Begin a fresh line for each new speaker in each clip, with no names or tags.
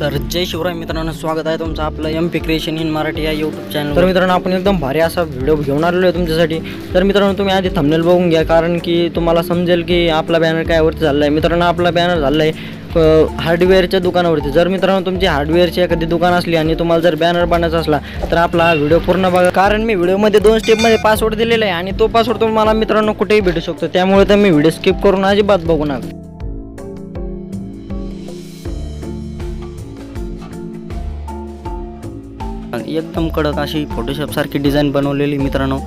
तर जय शिवराय मित्रांनो स्वागत आहे तुमचं आपलं M P creation in Marathi या यूट्यूब चॅनल तर मित्रांनो आपण एकदम भारी असा व्हिडिओ घेऊन आलेलो आहे तुमच्यासाठी. तर मित्रांनो तुम्ही आधी थंबनेल बघून घ्या कारण की तुम्हाला समजेल की आपला बॅनर काय वरती झाला आहे मित्रांनो आपला बॅनर झाला आहे हार्डवेअरच्या दुकानावरती. जर मित्रांनो तुमची हार्डवेअरची एखादी दुकान असली आणि तुम्हाला जर बॅनर बनायचा असला तर आपला हा व्हिडिओ पूर्ण बघा. कारण मी व्हिडिओमध्ये दोन स्टेपमध्ये पासवर्ड दिलेला आहे आणि तो पासवर्ड तुम्हाला मित्रांनो कुठेही भेटू शकतो. त्यामुळे तर मी व्हिडिओ स्किप करून अजिबात बघू नका. एकदम कडक अशी फोटोशॉप सारखी डिझाईन बनवलेली मित्रांनो.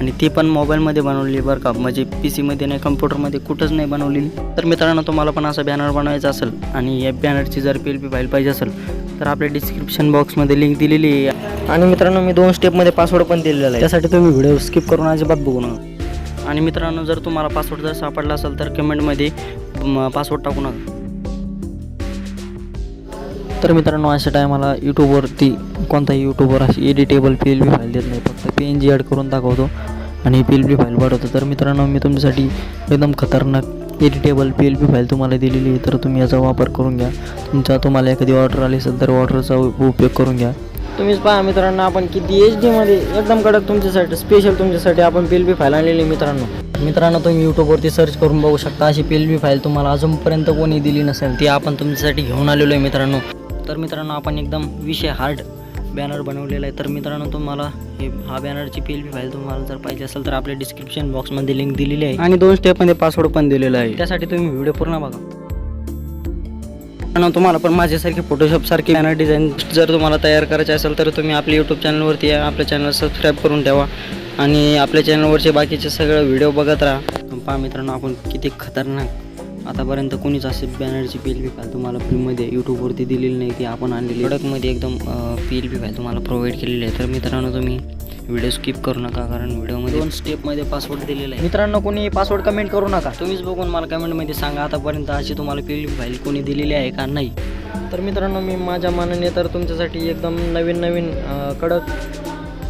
आणि ती पण मोबाईलमध्ये बनवलेली बरं का. म्हणजे पी सीमध्ये नाही कम्प्युटरमध्ये कुठंच नाही बनवलेली. तर मित्रांनो तुम्हाला पण असं बॅनर बनवायचं असेल आणि या बॅनरची जर पी एल पी फाईल पाहिजे असेल तर आपल्या डिस्क्रिप्शन बॉक्समध्ये लिंक दिलेली आहे. आणि मित्रांनो मी दोन स्टेपमध्ये पासवर्ड पण दिलेला आहे. त्यासाठी तुम्ही व्हिडिओ स्किप करून अजिबात बघू नका. आणि मित्रांनो जर तुम्हाला पासवर्ड जर सापडला असेल तर कमेंटमध्ये पासवर्ड टाकू नका. तर मित्रांनो अशा टायमाला यूट्यूबवरती कोणताही यूट्यूबवर अशी editable P L B file देत नाही. फक्त पी एन जी ॲड करून दाखवतो आणि पी एल बी फाईल पाठवतो तर मित्रांनो मी तुमच्यासाठी एकदम खतरनाक editable P L B file तुम्हाला दिलेली आहे. तर तुम्ही याचा वापर करून घ्या. तुमचा तुम्हाला एखादी ऑर्डर आली असेल तर ऑर्डरचा उपयोग करून घ्या. तुम्हीच पहा मित्रांनो आपण किती एच डीमध्ये एकदम कडक तुमच्यासाठी स्पेशल तुमच्यासाठी आपण पी एल बी फाईल आणलेली आहे मित्रांनो. मित्रांनो तुम्ही यूट्यूबवरती सर्च करून बघू शकता. अशी पी एल बी फाईल तुम्हाला अजूनपर्यंत कोणी दिली नसेल ती आपण तुमच्यासाठी घेऊन आलेलो आहे मित्रांनो. तर मित्रांनो आपण एकदम विषय हार्ड बॅनर बनवलेला आहे. तर मित्रांनो तुम्हाला हे हा बॅनरची पी एल पी फाईल तुम्हाला जर पाहिजे असेल तर आपल्या डिस्क्रिप्शन बॉक्समध्ये लिंक दिलेली आहे. आणि दोन स्टेपमध्ये पासवर्ड पण दिलेला आहे. त्यासाठी तुम्ही व्हिडिओ पूर्ण बघा. आणि तुम्हाला पण माझ्यासारखी फोटोशॉप सारखी बॅनर डिझाईन जर तुम्हाला तयार करायचे असेल तर तुम्ही आपल्या यूट्यूब चॅनलवरती या आपल्या चॅनल सबस्क्राईब करून ठेवा. आणि आपल्या चॅनलवरचे बाकीचे सगळं व्हिडिओ बघत राहा. पहा मित्रांनो आपण किती खतरनाक आतापर्यंत कोणीच असे बॅनरची पी एल पी फाईल तुम्हाला फ्रीमध्ये यूट्यूबवरती दिलेली नाही ती आपण आणलेली. प्रोडक्टमध्ये एकदम पी एल पी फाईल तुम्हाला प्रोव्हाइड केलेली आहे. तर मित्रांनो तुम्ही व्हिडिओ स्किप करू नका कारण व्हिडिओमध्ये दोन स्टेपमध्ये पासवर्ड दिलेला आहे. मित्रांनो कोणी पासवर्ड कमेंट करू नका. तुम्हीच बघून मला कमेंटमध्ये सांगा आतापर्यंत अशी तुम्हाला पी एल पी फाईल कोणी दिलेली आहे का नाही. तर मित्रांनो मी माझ्या मनाने तर तुमच्यासाठी एकदम नवीन नवीन कडक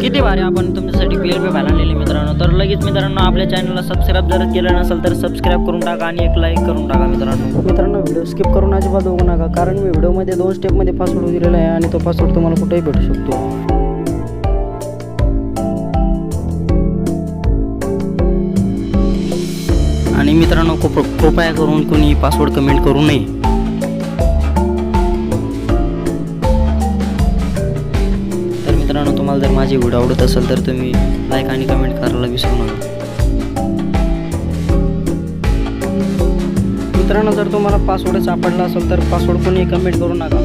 किती भारी आपण तुमच्यासाठी एल पी आणलेली मित्रांनो. तर लगेच मित्रांनो आपल्या चॅनलला सबस्क्राईब जर केलं नसेल तर सबस्क्राईब करून टाका आणि एक लाईक करून टाका मित्रांनो. मित्रांनो व्हिडिओ स्किप करून अजिबात बघू नका कारण मी व्हिडिओमध्ये दोन स्टेपमध्ये पासवर्ड दिलेला आहे आणि तो पासवर्ड तुम्हाला कुठेही भेटू शकतो. आणि मित्रांनो कृप कृपया करून कोणी पासवर्ड कमेंट करू नये. मित्रांनो तुम्हाला जर माझी व्हिडिओ आवडत असेल तर तुम्ही लाईक आणि कमेंट करायला विसरू नका. मित्रांनो जर तुम्हाला पासवर्ड सापडला असेल तर पासवर्ड कोणी कमेंट करू नका.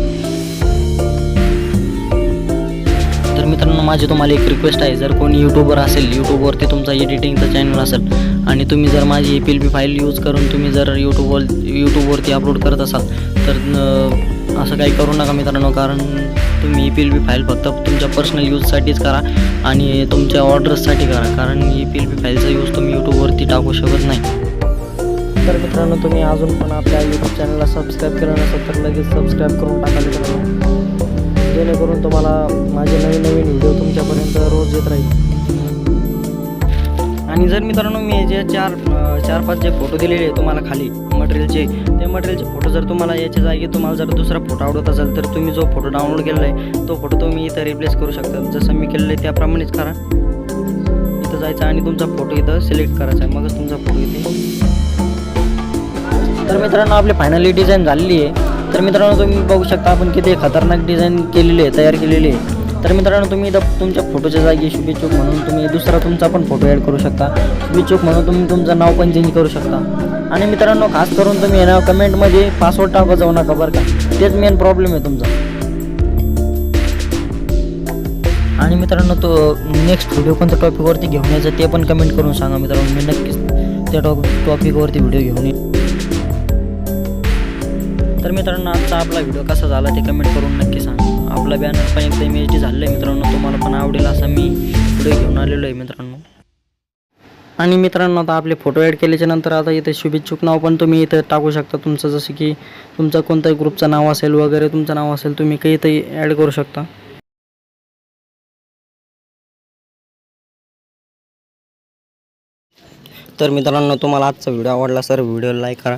तर मित्रांनो माझी तुम्हाला एक रिक्वेस्ट आहे. जर कोणी यूट्यूबर असेल यूट्यूबवरती तुमचा एडिटिंगचा चॅनल असेल आणि तुम्ही जर माझी A P L P file use करून तुम्ही जर यूट्यूबवर यूट्यूबवरती अपलोड करत असाल तर असं काही करू नका मित्रांनो कारण तुम्ही E P L B file फक्त तुमच्या पर्सनल यूजसाठीच करा आणि तुमच्या ऑर्डर्ससाठी करा कारण ई पी एल बी फाईलचा यूज तुम्ही यूट्यूबवरती टाकू शकत नाही. तर मित्रांनो तुम्ही अजून पण आपल्या यूट्यूब चॅनलला सबस्क्राईब केलं नसेल तर लगेच सबस्क्राईब करून टाका मित्रांनो. जेणेकरून तुम्हाला माझे नवीन नवीन व्हिडिओ तुमच्यापर्यंत रोज येत राहील. आणि जर मित्रांनो मी जे चार चार पाच जे फोटो दिलेले आहे तुम्हाला खाली मटेरियलचे ते मटेरियलचे फोटो जर तुम्हाला याच्या जागी तुम्हाला जर दुसरा फोटो आवडत असेल तर तुम्ही जो फोटो डाउनलोड केलेला आहे तो फोटो तुम्ही इथं रिप्लेस करू शकता. जसं मी केलेलं आहे त्याप्रमाणेच करा. इथं जायचं आणि तुमचा फोटो इथं सिलेक्ट करायचा आहे. मगच तुमचा फोटो इथे तर मित्रांनो आपली फायनली डिझाईन झालेली आहे. तर मित्रांनो तुम्ही बघू शकता आपण किती खतरनाक डिझाईन केलेली आहे तयार केलेली आहे. तर मित्रांनो तुम्ही इथं तुमच्या फोटोच्या जागी शुभेच्छुक म्हणून तुम्ही दुसरा तुमचा पण फोटो ॲड करू शकता. शुभेच्छुक म्हणून तुम्ही तुमचं नाव पण चेंज करू शकता. आणि मित्रांनो खास करून तुम्ही आहे ना कमेंटमध्ये पासवर्ड टाकत जाऊ नका बरं का. तेच मेन प्रॉब्लेम आहे तुमचा. आणि मित्रांनो तो नेक्स्ट व्हिडिओ कोणत्या टॉपिकवरती घेऊन यायचं ते पण कमेंट करून सांगा मित्रांनो. मी नक्कीच त्या टॉप टॉपिकवरती व्हिडिओ घेऊन येईल तर मित्रांनो आजचा आपला व्हिडिओ कसा झाला ते कमेंट करून नक्की सांगा. आपला बॅनर पण एकदा इमेज झालं आहे मित्रांनो. तुम्हाला पण आवडेल असा मी व्हिडिओ घेऊन आलेलो आहे मित्रांनो. आणि मित्रांनो आता आपले फोटो ॲड केल्याच्यानंतर आता इथे शुभेच्छुक नाव पण तुम्ही इथं टाकू शकता. तुमचं जसं की तुमचं कोणत्याही ग्रुपचं नाव असेल वगैरे तुमचं नाव असेल तुम्ही काही इथे ॲड करू शकता. तर मित्रांनो तुम्हाला आजचा व्हिडिओ आवडला सर व्हिडिओ लाईक करा.